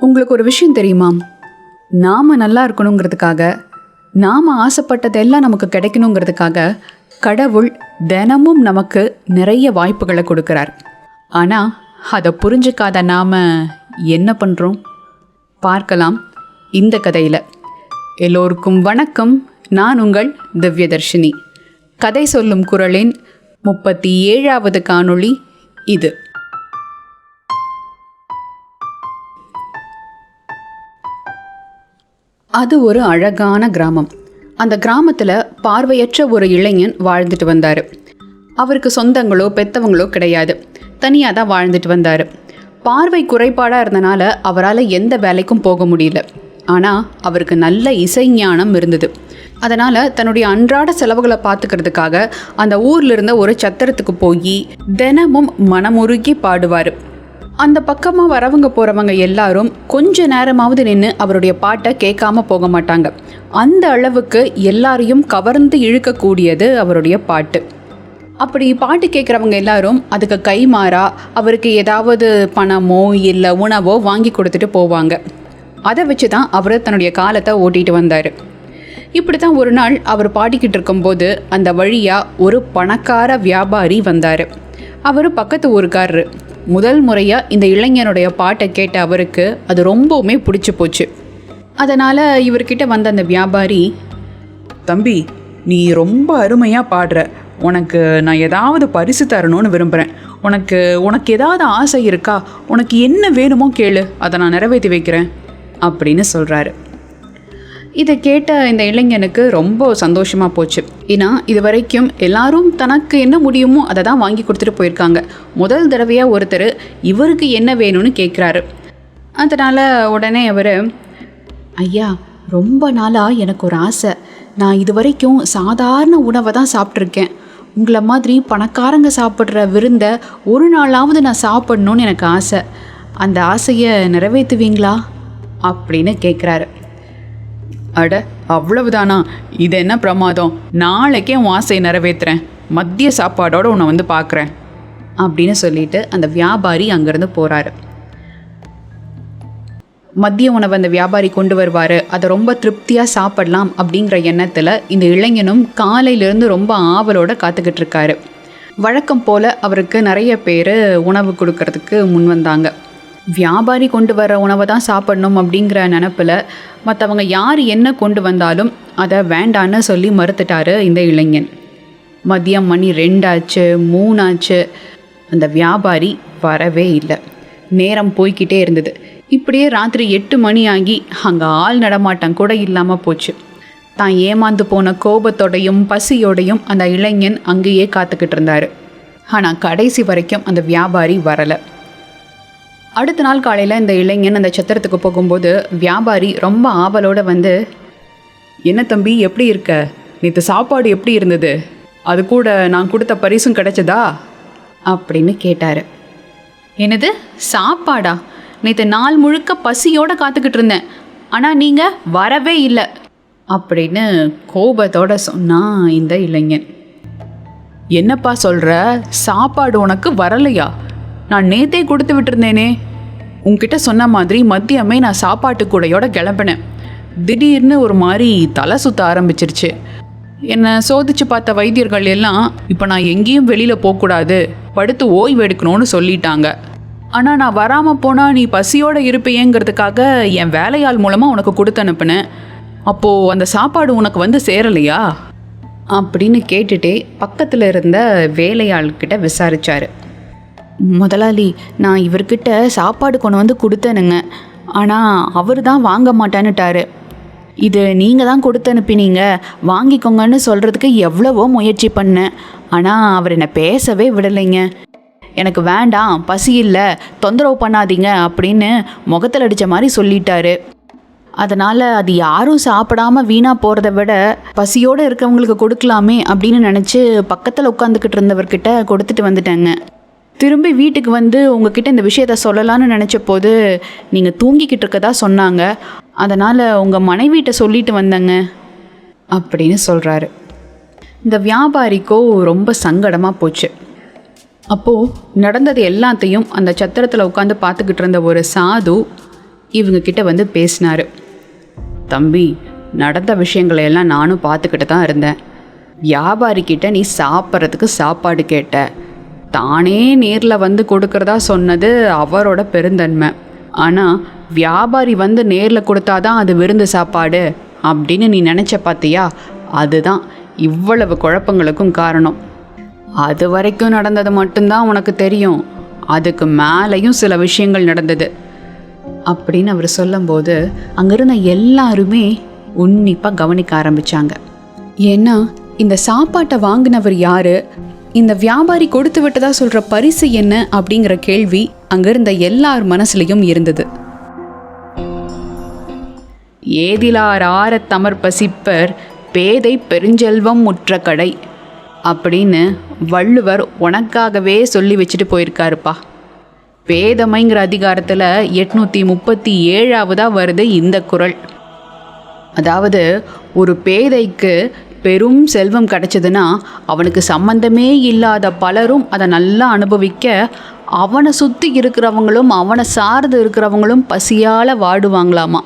உங்களுக்கு ஒரு விஷயம் தெரியுமா? நாம் நல்லா இருக்கணுங்கிறதுக்காக நாம் ஆசைப்பட்டதெல்லாம் நமக்கு கிடைக்கணுங்கிறதுக்காக கடவுள் தினமும் நமக்கு நிறைய வாய்ப்புகளை கொடுக்குறார். ஆனால் அதை புரிஞ்சுக்காத நாம் என்ன பண்ணுறோம் பார்க்கலாம் இந்த கதையில். எல்லோருக்கும் வணக்கம். நான் உங்கள் திவ்யதர்ஷினி. கதை சொல்லும் குரலின் முப்பத்தி ஏழாவது காணொளி இது. அது ஒரு அழகான கிராமம். அந்த கிராமத்தில் பார்வையற்ற ஒரு இளைஞன் வாழ்ந்துட்டு வந்தார். அவருக்கு சொந்தங்களோ பெத்தவங்களோ கிடையாது. தனியாக தான் வாழ்ந்துட்டு வந்தார். பார்வை குறைபாடாக இருந்தனால அவரால் எந்த வேலைக்கும் போக முடியல. ஆனால் அவருக்கு நல்ல இசை ஞானம் இருந்தது. அதனால் தன்னுடைய அன்றாட செலவுகளை பார்த்துக்கிறதுக்காக அந்த ஊரில் இருந்த ஒரு சத்திரத்துக்கு போய் தினமும் மனமுருகி பாடுவார். அந்த பக்கமாக வரவங்க போகிறவங்க எல்லாரும் கொஞ்ச நேரமாவது நின்று அவருடைய பாட்டை கேட்காம போக மாட்டாங்க. அந்த அளவுக்கு எல்லாரையும் கவர்ந்து இழுக்கக்கூடியது அவருடைய பாட்டு. அப்படி பாட்டு கேட்குறவங்க எல்லாரும் அதுக்கு கைமாறா அவருக்கு ஏதாவது பணமோ இல்லை உணவோ வாங்கி கொடுத்துட்டு போவாங்க. அதை வச்சு தான் அவர் தன்னுடைய காலத்தை ஓட்டிட்டு வந்தார். இப்படி தான் ஒரு நாள் அவர் பாடிக்கிட்டு இருக்கும்போது அந்த வழியாக ஒரு பணக்கார வியாபாரி வந்தார். அவர் பக்கத்து ஊருக்காரரு. முதல் முறையாக இந்த இளைஞனுடைய பாட்டை கேட்ட அவருக்கு அது ரொம்பவுமே பிடிச்சி போச்சு. அதனால் இவர்கிட்ட வந்த அந்த வியாபாரி தம்பி நீ ரொம்ப அருமையாக பாடுற. உனக்கு நான் ஏதாவது பரிசு தரணும்னு விரும்புகிறேன் உனக்கு உனக்கு ஏதாவது ஆசை இருக்கா? உனக்கு என்ன வேணுமோ கேளு. அதை நான் நிறைவேற்றி வைக்கிறேன். அப்படின்னு சொல்கிறாரு இதை கேட்ட இந்த இளைஞனுக்கு ரொம்ப சந்தோஷமாக போச்சு. ஏன்னா இது வரைக்கும் எல்லாரும் தனக்கு என்ன முடியுமோ அதை தான் வாங்கி கொடுத்துட்டு போயிருக்காங்க. முதல் தடவையாக ஒருத்தர் இவருக்கு என்ன வேணும்னு கேட்குறாரு அதனால் உடனே அவர் ஐயா ரொம்ப நாளாக எனக்கு ஒரு ஆசை. நான் இது வரைக்கும் சாதாரண உணவை தான் சாப்பிட்ருக்கேன் உங்களை மாதிரி பணக்காரங்க சாப்பிட்ற விருந்தை ஒரு நாளாவது நான் சாப்பிடணும்னு எனக்கு ஆசை. அந்த ஆசையை நிறைவேற்றுவீங்களா? அப்படின்னு கேட்குறாரு அட அவ்வளவுதானா? இது என்ன பிரமாதம்? நாளைக்கே உன் ஆசையை நிறைவேற்றுறேன் மதிய சாப்பாடோடு உன்னை வந்து பார்க்குறேன். அப்படின்னு சொல்லிட்டு அந்த வியாபாரி அங்கேருந்து போகிறாரு மதிய உணவு அந்த வியாபாரி கொண்டு வருவார். அதை ரொம்ப திருப்தியாக சாப்பிடலாம் அப்படிங்கிற எண்ணத்தில் இந்த இளைஞனும் காலையிலேருந்து ரொம்ப ஆவலோட காத்துக்கிட்டு இருக்காரு. வழக்கம் போல் அவருக்கு நிறைய பேர் உணவு கொடுக்கறதுக்கு முன் வந்தாங்க. வியாபாரி கொண்டு வர உணவை தான் சாப்பிடணும் அப்படிங்கிற நினப்பில் மற்றவங்க யார் என்ன கொண்டு வந்தாலும் அதை வேண்டான்னு சொல்லி மறுத்துட்டாரு இந்த இளைஞன். மதியம் மணி ரெண்டாச்சு மூணாச்சு. அந்த வியாபாரி வரவே இல்லை. நேரம் போய்கிட்டே இருந்தது. இப்படியே ராத்திரி எட்டு மணி ஆகி அங்கே ஆள் நடமாட்டம் கூட இல்லாமல் போச்சு. தான் ஏமாந்து போன கோபத்தோடையும் பசியோடையும் அந்த இளைஞன் அங்கேயே காத்துக்கிட்டு இருந்தார். ஆனால் கடைசி வரைக்கும் அந்த வியாபாரி வரலை. அடுத்த நாள் காலையில் இந்த இளைஞன் அந்த சத்திரத்துக்கு போகும்போது வியாபாரி ரொம்ப ஆவலோடு வந்து என்ன தம்பி எப்படி இருக்க? நேற்று சாப்பாடு எப்படி இருந்தது? அது கூட நான் கொடுத்த பரிசும் கிடைச்சதா? அப்படின்னு கேட்டார். என்னது? சாப்பாடா? நேற்று நாள் முழுக்க பசியோட காத்துக்கிட்டு இருந்தேன். ஆனால் நீங்கள் வரவே இல்லை. அப்படின்னு கோபத்தோட சொன்னான் இந்த இளைஞன். என்னப்பா சொல்கிற சாப்பாடு உனக்கு வரலையா? நான் நேத்தே கொடுத்து விட்டுருந்தேனே. உங்ககிட்ட சொன்ன மாதிரி மதியமே நான் சாப்பாட்டு கூடையோட கிளம்பினேன். திடீர்னு ஒரு மாதிரி தலை சுத்த ஆரம்பிச்சிருச்சு. என்னை சோதிச்சு பார்த்த வைத்தியர்கள் எல்லாம் இப்போ நான் எங்கேயும் வெளியில் போகக்கூடாது. படுத்து ஓய்வு எடுக்கணும்னு சொல்லிட்டாங்க. ஆனால் நான் வராமல் போனால் நீ பசியோடு இருப்பேங்கிறதுக்காக என் வேலையாள் மூலமாக உனக்கு கொடுத்து அனுப்புனேன். அப்போது அந்த சாப்பாடு உனக்கு வந்து சேரலையா? அப்படின்னு கேட்டுட்டே பக்கத்தில் இருந்த வேலையாள்கிட்ட விசாரிச்சாரு. முதலாளி நான் இவர்கிட்ட சாப்பாடு கொண்டு வந்து கொடுத்தேனுங்க. ஆனால் அவர் தான் வாங்க மாட்டேன்னுட்டாரு. இது நீங்கள் தான் கொடுத்து அனுப்பினீங்க. வாங்கிக்கோங்கன்னு சொல்கிறதுக்கு எவ்வளவோ முயற்சி பண்ணேன். ஆனால் அவர் என்னை பேசவே விடலைங்க. எனக்கு வேண்டாம் பசி இல்லை தொந்தரவு பண்ணாதீங்க அப்படின்னு முகத்தில் அடித்த மாதிரி சொல்லிட்டாரு. அதனால் அது யாரும் சாப்பிடாம வீணாக போகிறத விட பசியோடு இருக்கவங்களுக்கு கொடுக்கலாமே அப்படின்னு நினச்சி பக்கத்தில் உட்காந்துக்கிட்டு இருந்தவர்கிட்ட கொடுத்துட்டு வந்துட்டேங்க. திரும்பி வீட்டுக்கு வந்து உங்ககிட்ட இந்த விஷயத்த சொல்லலான்னு நினச்ச போது நீங்கள் தூங்கிக்கிட்டு இருக்கதா சொன்னாங்க. அதனால் உங்கள் மனைவிட்ட சொல்லிட்டு வந்தேங்க அப்படின்னு சொல்கிறாரு இந்த வியாபாரிக்கோ ரொம்ப சங்கடமாக போச்சு. அப்போது நடந்தது எல்லாத்தையும் அந்த சத்திரத்தில் உட்காந்து பார்த்துக்கிட்டு இருந்த ஒரு சாது இவங்கக்கிட்ட வந்து பேசினார். தம்பி நடந்த விஷயங்களை எல்லாம் நானும் பார்த்துக்கிட்டு தான் இருந்தேன். வியாபாரிக்கிட்ட நீ சாப்பிட்றதுக்கு சாப்பாடு கேட்ட. தானே நேரில் வந்து கொடுக்கறதா சொன்னது அவரோட பெருந்தன்மை. ஆனால் வியாபாரி வந்து நேரில் கொடுத்தாதான் அது விருந்து சாப்பாடு அப்படின்னு நீ நினச்ச பார்த்தியா அதுதான் இவ்வளவு குழப்பங்களுக்கும் காரணம். அது வரைக்கும் நடந்தது மட்டும்தான் உனக்கு தெரியும். அதுக்கு மேலேயும் சில விஷயங்கள் நடந்தது. அப்படின்னு அவர் சொல்லும்போது அங்கிருந்த எல்லாருமே உன்னிப்பாக கவனிக்க ஆரம்பித்தாங்க ஏன்னா இந்த சாப்பாட்டை வாங்கினவர் யார்? இந்த வியாபாரி கொடுத்து விட்டதா சொல்ற பரிசு என்ன அப்படிங்கிற கேள்வி அங்கிருந்த எல்லார் மனசுலையும் இருந்தது. ஏதிலார் ஆரத் தமர் பசிப்பர் பேதை பெருஞ்செல்வம் முற்ற கடை அப்படின்னு வள்ளுவர் உனக்காகவே சொல்லி வச்சுட்டு போயிருக்காருப்பா. பேதமைங்கிற அதிகாரத்தில் எட்நூற்றி முப்பத்தி ஏழாவதாக வருது இந்த குறள் அதாவது ஒரு பேதைக்கு பெரும் செல்வம் கிடைச்சதுன்னா அவனுக்கு சம்பந்தமே இல்லாத பலரும் அதை நல்லா அனுபவிக்க அவனை சுற்றி இருக்கிறவங்களும் அவனை சார்ந்து இருக்கிறவங்களும் பசியால் வாடுவாங்களாமா?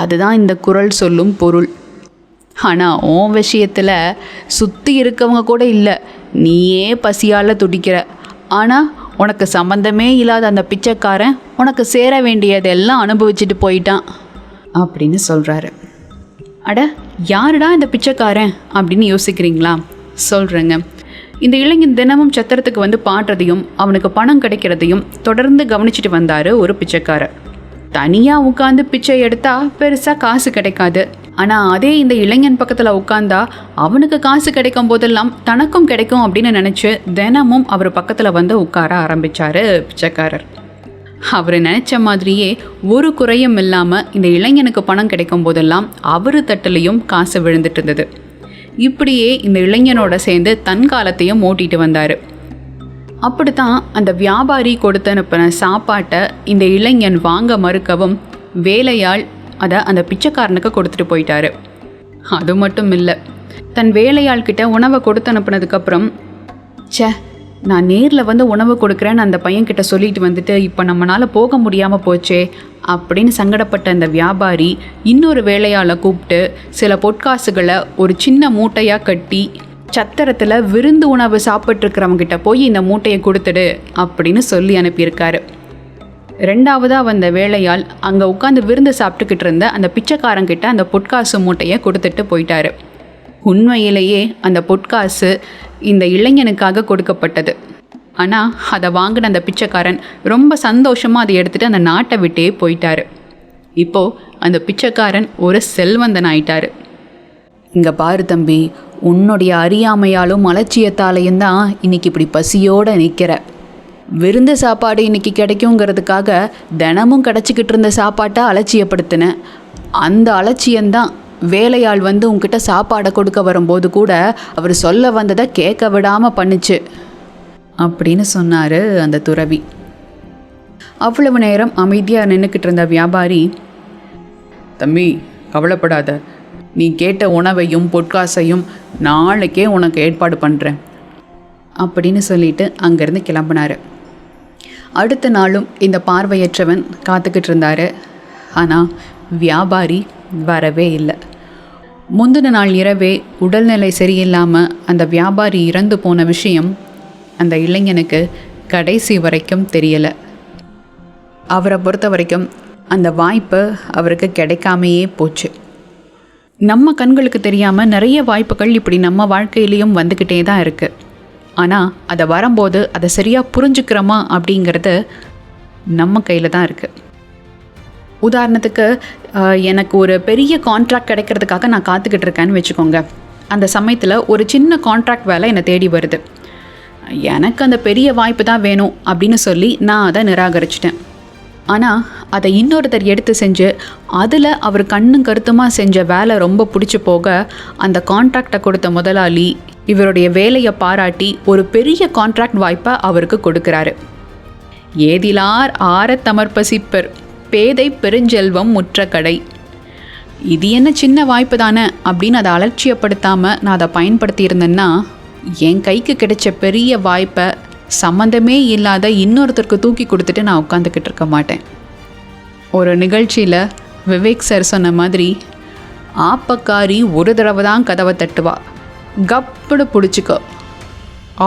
அதுதான் இந்த குறள் சொல்லும் பொருள். ஆனால் உன் விஷயத்தில் சுற்றி இருக்கவங்க கூட இல்லை. நீயே பசியால் துடிக்கிற. ஆனால் உனக்கு சம்பந்தமே இல்லாத அந்த பிச்சைக்காரன் உனக்கு சேர வேண்டியதெல்லாம் அனுபவிச்சுட்டு போயிட்டான். அப்படின்னு சொல்கிறாரு அட யாருடா இந்த பிச்சைக்காரன் அப்படின்னு யோசிக்கிறீங்களா? சொல்கிறேங்க இந்த இளைஞன் தினமும் சத்திரத்துக்கு வந்து பாடுறதையும் அவனுக்கு பணம் கிடைக்கிறதையும் தொடர்ந்து கவனிச்சிட்டு வந்தார் ஒரு பிச்சைக்காரர். தனியாக உட்காந்து பிச்சை எடுத்தா பெருசாக காசு கிடைக்காது. ஆனால் அதே இந்த இளைஞன் பக்கத்தில் உட்காந்தா அவனுக்கு காசு கிடைக்கும் போதெல்லாம் தனக்கும் கிடைக்கும் அப்படின்னு நினச்சி தினமும் அவர் பக்கத்தில் வந்து உட்கார ஆரம்பித்தார் பிச்சைக்காரர். அவர் நினச்ச மாதிரியே ஒரு குறையும் இல்லாமல் இந்த இளைஞனுக்கு பணம் கிடைக்கும் போதெல்லாம் அவர் தட்டிலையும் காசு விழுந்துட்டு இருந்தது. இப்படியே இந்த இளைஞனோட சேர்ந்து தன் காலத்தையும் ஓட்டிட்டு வந்தார். அப்படித்தான் அந்த வியாபாரி கொடுத்து அனுப்பின சாப்பாட்டை இந்த இளைஞன் வாங்க மறுக்கவும் வேலையாள் அதை அந்த பிச்சைக்காரனுக்கு கொடுத்துட்டு போயிட்டாரு. அது மட்டும் இல்லை தன் வேலையாள்கிட்ட உணவை கொடுத்து அனுப்புனதுக்கப்புறம் ச்சே நான் நேரில் வந்து உணவு கொடுக்குறேன்னு அந்த பையன்கிட்ட சொல்லிட்டு வந்துட்டு இப்போ நம்மளால் போக முடியாமல் போச்சே அப்படின்னு சங்கடப்பட்ட அந்த வியாபாரி இன்னொரு வேலையால் கூப்பிட்டு சில பொற்காசுகளை ஒரு சின்ன மூட்டையாக கட்டி சத்திரத்தில் விருந்து உணவு சாப்பிட்ருக்கிறவங்கிட்ட போய் இந்த மூட்டையை கொடுத்துடு அப்படின்னு சொல்லி அனுப்பியிருக்காரு. ரெண்டாவதாக வந்த வேலையால் அங்கே உட்காந்து விருந்து சாப்பிட்டுக்கிட்டு இருந்த அந்த பிச்சைக்காரங்கிட்ட அந்த பொற்காசு மூட்டையை கொடுத்துட்டு போயிட்டாரு. உண்மையிலேயே அந்த பொற்காசு இந்த இளைஞனுக்காக கொடுக்கப்பட்டது. ஆனால் அதை வாங்கின அந்த பிச்சைக்காரன் ரொம்ப சந்தோஷமாக அதை எடுத்துகிட்டு அந்த நாட்டை விட்டே போயிட்டாரு. இப்போது அந்த பிச்சைக்காரன் ஒரு செல்வந்தன் ஆயிட்டாரு. இங்கே பாரு தம்பி உன்னுடைய அறியாமையாலும் அலட்சியத்தாலையும் தான் இன்னைக்கு இப்படி பசியோடு நிற்கிற விருந்து சாப்பாடு இன்னைக்கு கிடைக்குங்கிறதுக்காக தினமும் கிடச்சிக்கிட்டு இருந்த சாப்பாட்டை அலட்சியப்படுத்தினேன் அந்த அலட்சியம்தான் வேலையாள் வந்து உங்ககிட்ட சாப்பாடை கொடுக்க வரும்போது கூட அவர் சொல்ல வந்ததை கேட்க விடாமல் பண்ணுச்சு. அப்படின்னு சொன்னார் அந்த துறவி. அவ்வளவு நேரம் அமைதியாக நின்றுக்கிட்டு இருந்த வியாபாரி தம்பி கவலைப்படாத. நீ கேட்ட உணவையும் பொற்காசையும் நாளைக்கே உனக்கு ஏற்பாடு பண்ணுறேன் அப்படின்னு சொல்லிட்டு அங்கேருந்து கிளம்பினார். அடுத்த நாளும் இந்த பார்வையற்றவன் காத்துக்கிட்டு இருந்தார். ஆனால் வியாபாரி வரவே இல்லை. முந்தின நாள் இரவே உடல்நிலை சரியில்லாமல் அந்த வியாபாரி இறந்து போன விஷயம் அந்த இளைஞனுக்கு கடைசி வரைக்கும் தெரியலை. அவரை பொறுத்த வரைக்கும் அந்த வாய்ப்பு அவருக்கு கிடைக்காமையே போச்சு. நம்ம கண்களுக்கு தெரியாமல் நிறைய வாய்ப்புகள் இப்படி நம்ம வாழ்க்கையிலையும் வந்துக்கிட்டே தான் இருக்குது ஆனால் அதை வரும்போது அதை சரியாக புரிஞ்சுக்கிறோமா அப்படிங்கிறது நம்ம கையில் தான் இருக்குது உதாரணத்துக்கு எனக்கு ஒரு பெரிய கான்ட்ராக்ட் கிடைக்கிறதுக்காக நான் காத்துக்கிட்டு இருக்கேன்னு வச்சுக்கோங்க. அந்த சமயத்தில் ஒரு சின்ன கான்ட்ராக்ட் வேலை என்னை தேடி வருது. எனக்கு அந்த பெரிய வாய்ப்பு தான் வேணும் அப்படின்னு சொல்லி நான் அதை நிராகரிச்சிட்டேன். ஆனால் அதை இன்னொருத்தர் எடுத்து செஞ்சு அதில் அவர் கண்ணும் கருத்துமாக செஞ்ச வேலை ரொம்ப பிடிச்சி போக அந்த கான்ட்ராக்டை கொடுத்த முதலாளி இவருடைய வேலையை பாராட்டி ஒரு பெரிய கான்ட்ராக்ட் வாய்ப்பை அவருக்கு கொடுக்குறாரு. ஏதிலார் ஆரத் தமர்பசிப்பர் பேதை பெருஞ்செல்வம் முற்ற கடை இது என்ன சின்ன வாய்ப்பு தானே அப்படின்னு அதை அலட்சியப்படுத்தாமல் நான் அதை பயன்படுத்தியிருந்தேன்னா என் கைக்கு கிடைச்ச பெரிய வாய்ப்பை சம்மந்தமே இல்லாத இன்னொருத்தருக்கு தூக்கி கொடுத்துட்டு நான் உட்காந்துக்கிட்டு இருக்க மாட்டேன். ஒரு நிகழ்ச்சியில் விவேக் சார் சொன்ன மாதிரி ஆப்பக்காரி ஒரு தடவை தான் கதவை தட்டுவா. கப்புடு பிடிச்சிக்கோ.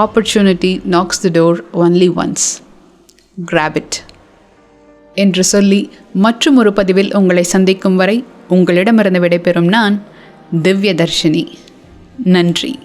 Opportunity knocks the door only once grab it என்று சொல்லி மற்றும் ஒரு பதிவில் உங்களை சந்திக்கும் வரை உங்களிடமிருந்து விடைபெறும் நான் திவ்யதர்ஷினி. நன்றி.